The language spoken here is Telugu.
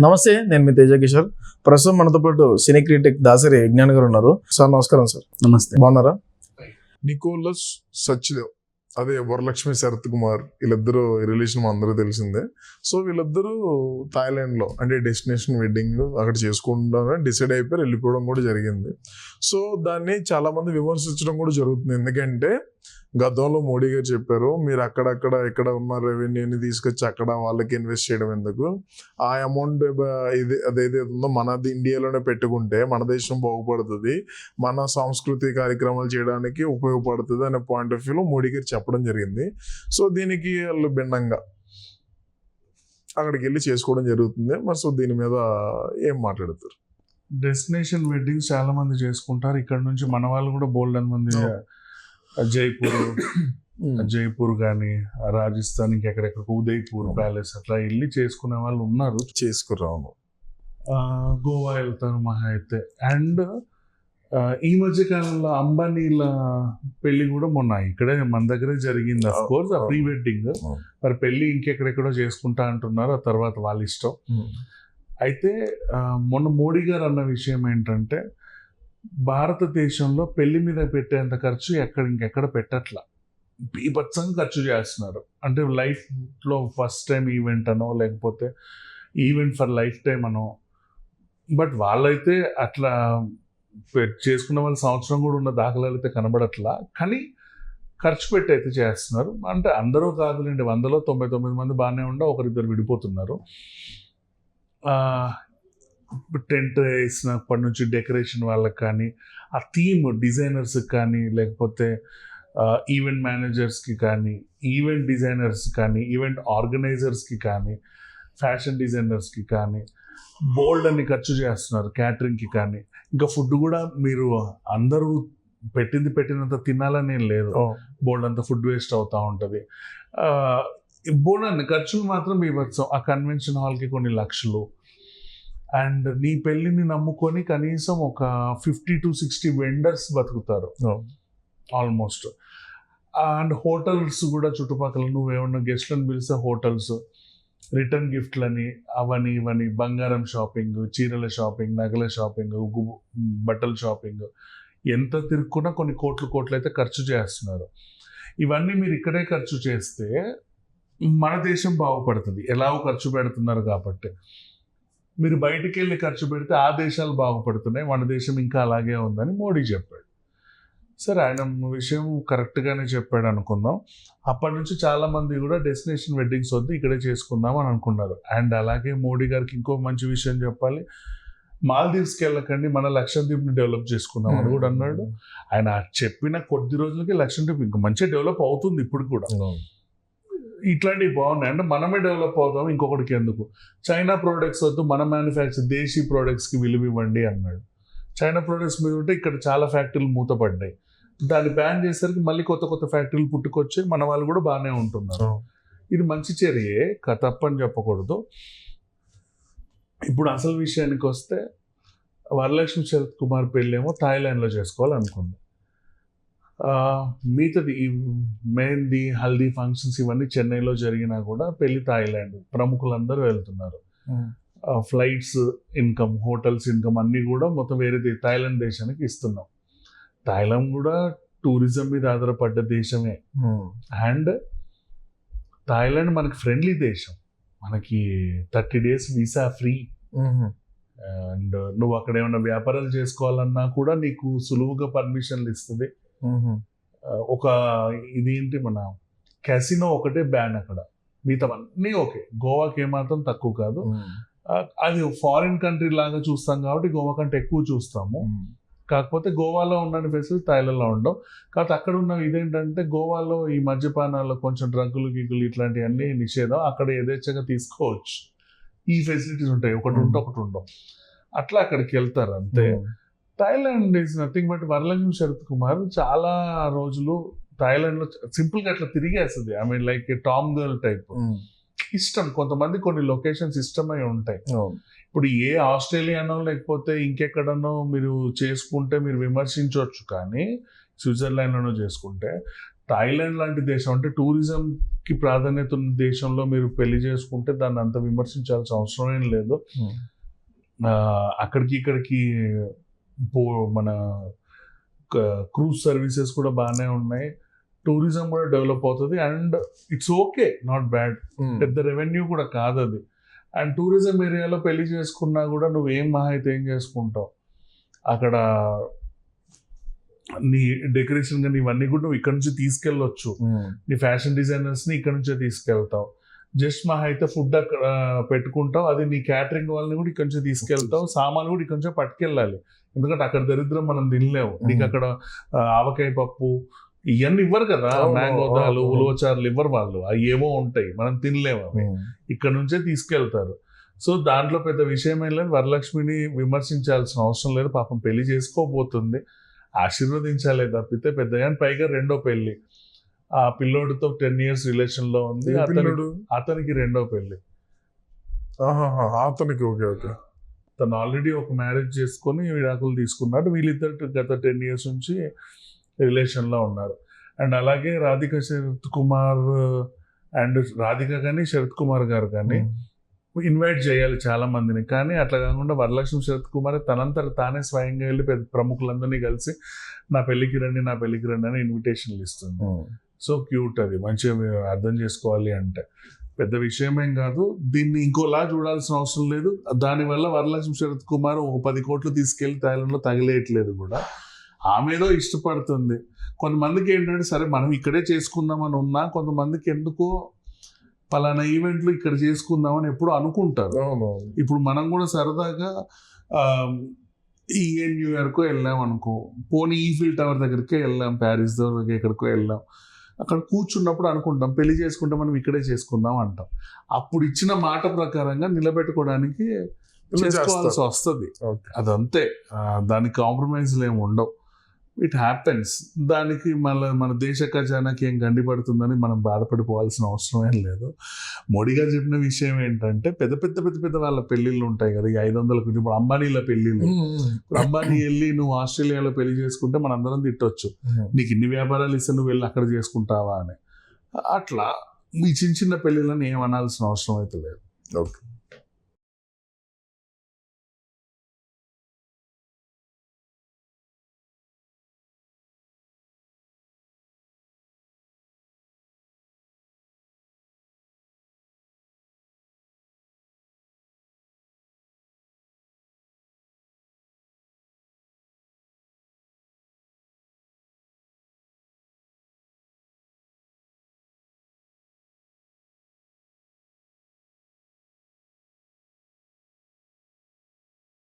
నమస్తే నేను మీ తేజ కిషోర్. ప్రస్తుతం మనతో పాటు సినీ క్రిటిక్ దాసరి యజ్ఞాన్ గారు ఉన్నారు. సార్ నమస్కారం సార్. నమస్తే. బాగున్నారా? నికోలస్ సచ్దేవ్ అదే వరలక్ష్మి శరత్ కుమార్ వీళ్ళిద్దరూ రిలేషన్ అందరూ తెలిసిందే. సో వీళ్ళిద్దరూ థాయిలాండ్లో అంటే డెస్టినేషన్ వెడ్డింగ్ అక్కడ చేసుకుంటారని డిసైడ్ అయిపోయి వెళ్ళిపోవడం కూడా జరిగింది. సో దాన్ని చాలా మంది విమర్శించడం కూడా జరుగుతుంది. ఎందుకంటే గతంలో మోడీ గారు చెప్పారు మీరు అక్కడక్కడ ఇక్కడ ఉన్న రెవెన్యూని తీసుకొచ్చి అక్కడ వాళ్ళకి ఇన్వెస్ట్ చేయడం ఎందుకు? ఆ అమౌంట్ ఇది అదేదైతే ఉందో మనది ఇండియాలోనే పెట్టుకుంటే మన దేశం బాగుపడుతుంది మన సాంస్కృతిక కార్యక్రమాలు చేయడానికి ఉపయోగపడుతుంది అనే పాయింట్ ఆఫ్ వ్యూలో మోడీ గారు చెప్పడం జరిగింది. సో దీనికి వాళ్ళు భిన్నంగా అక్కడికి వెళ్ళి చేసుకోవడం జరుగుతుంది. మరి సో దీని మీద ఏం మాట్లాడతారు? డెస్టినేషన్ వెడ్డింగ్స్ చాలా మంది చేసుకుంటారు. ఇక్కడ నుంచి మన వాళ్ళు కూడా బోల్డ్ మంది జైపూర్ జైపూర్ కానీ రాజస్థాన్ ఇంకెక్కడెక్కడ ఉదయ్పూర్ ప్యాలెస్ అట్లా వెళ్ళి చేసుకునే వాళ్ళు ఉన్నారు. చేసుకురాను ఆ, గోవా వెళ్తారు మహా అయితే. అండ్ ఈ మధ్య కాలంలో అంబానీల పెళ్ళి కూడా మొన్న ఇక్కడే మన దగ్గరే జరిగింది అఫ్ కోర్స్ ఆ ప్రీ వెడ్డింగ్. మరి పెళ్ళి ఇంకెక్కడెక్కడో చేసుకుంటా అంటున్నారు ఆ తర్వాత వాళ్ళ ఇష్టం. అయితే మొన్న మోడీ గారు అన్న విషయం ఏంటంటే భారతదేశంలో పెళ్ళి మీద పెట్టేంత ఖర్చు ఎక్కడ ఇంకెక్కడ పెట్టట్లా? బీభత్సంగా ఖర్చు చేస్తున్నారు. అంటే లైఫ్లో ఫస్ట్ టైం ఈవెంట్ అనో లేకపోతే ఈవెంట్ ఫర్ లైఫ్ టైం అనో. బట్ వాళ్ళైతే అట్లా పె- చేసుకున్న వాళ్ళ సంవత్సరం కూడా ఉన్న దాఖలాలు అయితే కనబడట్లా. కానీ ఖర్చు పెట్టి అయితే చేస్తున్నారు. అంటే అందరూ కాదులేండి వందలో తొంభై తొమ్మిది మంది బాగానే ఉండ ఒకరిద్దరు విడిపోతున్నారు. టెంట్ వేసినప్పటి నుంచి డెకరేషన్ వాళ్ళకి కానీ ఆ థీమ్ డిజైనర్స్కి కానీ లేకపోతే ఈవెంట్ మేనేజర్స్కి కానీ ఈవెంట్ డిజైనర్స్ కానీ ఈవెంట్ ఆర్గనైజర్స్కి కానీ ఫ్యాషన్ డిజైనర్స్కి కానీ బోల్డ్ అని ఖర్చు చేస్తున్నారు క్యాటరింగ్కి కానీ. ఇంకా ఫుడ్ కూడా మీరు అందరూ పెట్టింది పెట్టినంత తినాలని ఏం లేదు. బోల్డ్ అంత ఫుడ్ వేస్ట్ అవుతూ ఉంటుంది. బోల్డ్ అన్ని ఖర్చులు మాత్రం ఇవ్వచ్చు. ఆ కన్వెన్షన్ హాల్కి కొన్ని లక్షలు. అండ్ నీ పెళ్ళిని నమ్ముకొని కనీసం ఒక ఫిఫ్టీ టు సిక్స్టీ వెండర్స్ బతుకుతారు. ఆల్మోస్ట్. అండ్ హోటల్స్ కూడా చుట్టుపక్కల నువ్వు ఏమన్నా గెస్ట్లను పిలిస్తే హోటల్స్ రిటర్న్ గిఫ్ట్లని అవని ఇవని బంగారం షాపింగ్ చీరల షాపింగ్ నగల షాపింగ్ బట్టల షాపింగ్ ఎంత తిరుక్కున్నా కొన్ని కోట్లు కోట్లు అయితే ఖర్చు చేస్తున్నారు. ఇవన్నీ మీరు ఇక్కడే ఖర్చు చేస్తే మన దేశం బాగుపడుతుంది. ఎలాగో ఖర్చు పెడుతున్నారు కాబట్టి. మీరు బయటికి వెళ్ళి ఖర్చు పెడితే ఆ దేశాలు బాగుపడుతున్నాయి మన దేశం ఇంకా అలాగే ఉందని మోడీ చెప్పాడు. సరే ఆయన విషయం కరెక్ట్గానే చెప్పాడు అనుకుందాం. అప్పటి నుంచి చాలా మంది కూడా డెస్టినేషన్ వెడ్డింగ్స్ వద్దు ఇక్కడే చేసుకుందాం అని అనుకున్నారు. అండ్ అలాగే మోడీ గారికి ఇంకో మంచి విషయం చెప్పాలి. మాల్దీవ్స్కి వెళ్ళకండి మన లక్షద్వీప్ని డెవలప్ చేసుకుందాం అని కూడా అన్నాడు. ఆయన చెప్పిన కొద్ది రోజులకి లక్షద్వీప్ ఇంకా మంచిగా డెవలప్ అవుతుంది ఇప్పుడు కూడా. ఇట్లాంటివి బాగున్నాయి. అంటే మనమే డెవలప్ అవుతాం ఇంకొకటికి ఎందుకు? చైనా ప్రోడక్ట్స్ వద్దు మన మ్యానుఫ్యాక్చర్ దేశీ ప్రోడక్ట్స్కి విలువ ఇవ్వండి అన్నాడు. చైనా ప్రోడక్ట్స్ మీద ఉంటే ఇక్కడ చాలా ఫ్యాక్టరీలు మూతపడ్డాయి. దాన్ని బ్యాన్ చేసరికి మళ్ళీ కొత్త కొత్త ఫ్యాక్టరీలు పుట్టుకొచ్చి మన వాళ్ళు కూడా బాగానే ఉంటున్నారు. ఇది మంచి చర్యే క- తప్పని చెప్పకూడదు. ఇప్పుడు అసలు విషయానికి వస్తే వరలక్ష్మి శరత్ కుమార్ పెళ్ళేమో థాయిలాండ్లో చేసుకోవాలనుకుంది. మిగతాది ఈ మెహందీ హల్దీ ఫంక్షన్స్ ఇవన్నీ చెన్నైలో జరిగినా కూడా పెళ్ళి థాయిలాండ్ ప్రముఖులందరూ వెళ్తున్నారు. ఫ్లైట్స్ ఇన్కమ్ హోటల్స్ ఇన్కమ్ అన్నీ కూడా మొత్తం వేరే థాయిలాండ్ దేశానికి ఇస్తున్నాం. థాయిలాండ్ కూడా టూరిజం మీద ఆధారపడ్డ దేశమే. అండ్ థాయిలాండ్ మనకి ఫ్రెండ్లీ దేశం. మనకి thirty days visa free. And నువ్వు అక్కడ ఏమైనా వ్యాపారాలు చేసుకోవాలన్నా కూడా నీకు సులువుగా పర్మిషన్లు ఇస్తుంది. ఒక ఇదేంటి మన క్యాసినో ఒకటే బ్యాన్ అక్కడ. మిగతావన్నీ ఓకే. గోవాకి ఏమాత్రం తక్కువ కాదు. అది ఫారిన్ కంట్రీ లాగా చూస్తాం కాబట్టి గోవా కంటే ఎక్కువ చూస్తాము. కాకపోతే గోవాలో ఉన్న ఫెసిలిటీ థాయిలాండ్లో ఉండవు. కాకపోతే అక్కడ ఉన్న ఇదేంటంటే గోవాలో ఈ మద్యపానాలు కొంచెం డ్రగ్గులు గిగ్గులు ఇట్లాంటివన్నీ నిషేధం. అక్కడ యథేచ్ఛగా తీసుకోవచ్చు. ఈ ఫెసిలిటీస్ ఉంటాయి. ఒకటి ఉంటే ఒకటి ఉండవు. అట్లా అక్కడికి వెళ్తారు అంతే. Thailand is nothing but Varalakshmi Sarath Kumar చాలా రోజులు థాయిలాండ్లో సింపుల్గా అట్లా తిరిగేస్తుంది. I mean like tom girl type ఇష్టం. కొంతమంది కొన్ని లొకేషన్స్ ఇష్టమై ఉంటాయి. ఇప్పుడు ఏ ఆస్ట్రేలియానో లేకపోతే ఇంకెక్కడనో మీరు చేసుకుంటే మీరు విమర్శించవచ్చు కానీ స్విట్జర్లాండ్లోనో చేసుకుంటే థాయిలాండ్ లాంటి దేశం అంటే టూరిజం కి ప్రాధాన్యత ఉన్న దేశంలో మీరు పెళ్ళి చేసుకుంటే దాన్ని అంత విమర్శించాల్సిన అవసరం ఏం లేదు. Hmm. అక్కడికి ఇక్కడికి మన క్రూజ్ సర్వీసెస్ కూడా బాగానే ఉన్నాయి. టూరిజం కూడా డెవలప్ అవుతుంది. And it's okay not bad. పెద్ద రెవెన్యూ కూడా కాదు అది అండ్ టూరిజం ఏరియాలో పెళ్ళి చేసుకున్నా కూడా నువ్వు ఏం మహా అయితే ఏం చేసుకుంటావు? అక్కడ నీ డెకరేషన్ కానీ ఇవన్నీ కూడా నువ్వు ఇక్కడ నుంచి తీసుకెళ్ళొచ్చు. నీ ఫ్యాషన్ డిజైనర్స్ని ఇక్కడ నుంచే తీసుకెళ్తావు. జస్ట్ మహా అయితే ఫుడ్ అక్కడ పెట్టుకుంటావు అది నీ క్యాటరింగ్ వాళ్ళని కూడా ఇక్కడ నుంచి తీసుకెళ్తావు సామాన్లు కూడా ఇక్కడ నుంచే పట్టుకెళ్ళాలి. ఎందుకంటే అక్కడ దరిద్రం మనం తినలేము. నీకు అక్కడ ఆవకాయ పప్పు ఇవన్నీ ఇవ్వరు కదా. మ్యాంగోదాలు. ఉలవచారులు ఇవ్వరు వాళ్ళు. అవి ఏవో ఉంటాయి. మనం తినలేము అవి. ఇక్కడ నుంచే తీసుకెళ్తారు. సో దాంట్లో పెద్ద విషయం ఏం లేదు. వరలక్ష్మిని విమర్శించాల్సిన అవసరం లేదు. పాపం పెళ్ళి చేసుకోబోతుంది. ఆశీర్వదించాలే తప్పితే పెద్ద కానీ పైగా రెండో పెళ్ళి. ఆ పిల్లోడితో టెన్ ఇయర్స్ రిలేషన్లో ఉంది. అతని అతనికి రెండో పెళ్ళి. అతనికి ఓకే ఓకే. తను ఆల్రెడీ ఒక మ్యారేజ్ చేసుకొని విడాకులు తీసుకున్నాడు. వీళ్ళిద్దరు గత టెన్ ఇయర్స్ నుంచి రిలేషన్లో ఉన్నారు. అండ్ అలాగే రాధిక శరత్ కుమార్ అండ్ రాధిక కానీ శరత్ కుమార్ గారు కానీ ఇన్వైట్ చేయాలి చాలా మందిని. కానీ అట్లా కాకుండా వరలక్ష్మి శరత్ కుమార్ తనంతట తానే స్వయంగా వెళ్ళి పెద్ద ప్రముఖులందరినీ కలిసి నా పెళ్ళికి రండి నా పెళ్ళికి రండి అని ఇన్విటేషన్లు ఇస్తుంది. సో క్యూట్ అది మంచిగా అర్థం చేసుకోవాలి అంటే. పెద్ద విషయం ఏం కాదు దీన్ని ఇంకోలా చూడాల్సిన అవసరం లేదు. దానివల్ల వరలక్ష్మి శరత్ కుమార్ ఒక పది కోట్లు తీసుకెళ్ళి థాయిలాండ్లో తగిలేయట్లేదు కూడా. ఆమె ఏదో ఇష్టపడుతుంది. కొంతమందికి ఏంటంటే సరే మనం ఇక్కడే చేసుకుందామని ఉన్నా కొంతమందికి ఎందుకో పలానా ఈవెంట్లు ఇక్కడ చేసుకుందామని ఎప్పుడు అనుకుంటారు. ఇప్పుడు మనం కూడా సరదాగా ఆ, ఈ న్యూ ఇయర్కో వెళ్ళాం అనుకో పోనీ ఈఫిల్ టవర్ దగ్గరికే వెళ్ళాం ప్యారిస్ దగ్గర ఎక్కడికో వెళ్ళాం. అక్కడ కూర్చున్నప్పుడు అనుకుంటాం పెళ్ళి చేసుకుంటే మనం ఇక్కడే చేసుకుందాం అంటాం. అప్పుడు ఇచ్చిన మాట ప్రకారంగా నిలబెట్టుకోవడానికి చేసుకోవాల్సి. వస్తుంది. అదంతే. దానికి కాంప్రమైజ్లు ఏమి ఉండవు. ఇట్ హ్యాపెన్స్ దానికి మళ్ళీ మన దేశ ఖజానాకి ఏం గండిపడుతుందని మనం బాధపడిపోవాల్సిన అవసరం ఏం లేదు. మోడీ గారు చెప్పిన విషయం ఏంటంటే పెద్ద పెద్ద పెద్ద పెద్ద వాళ్ళ పెళ్ళిళ్ళు ఉంటాయి కదా ఈ ఐదు వందలకు ఇప్పుడు అంబానీల పెళ్ళిళ్ళు. ఇప్పుడు అంబానీ వెళ్ళి నువ్వు ఆస్ట్రేలియాలో పెళ్ళి చేసుకుంటే మనందరం తిట్టొచ్చు. నీకు ఇన్ని వ్యాపారాలు ఇస్తే నువ్వు వెళ్ళి అక్కడ చేసుకుంటావా అని. అట్లా ఈ చిన్న చిన్న పెళ్ళిళ్ళని ఏం అనాల్సిన అవసరం అయితే లేదు. ఓకే.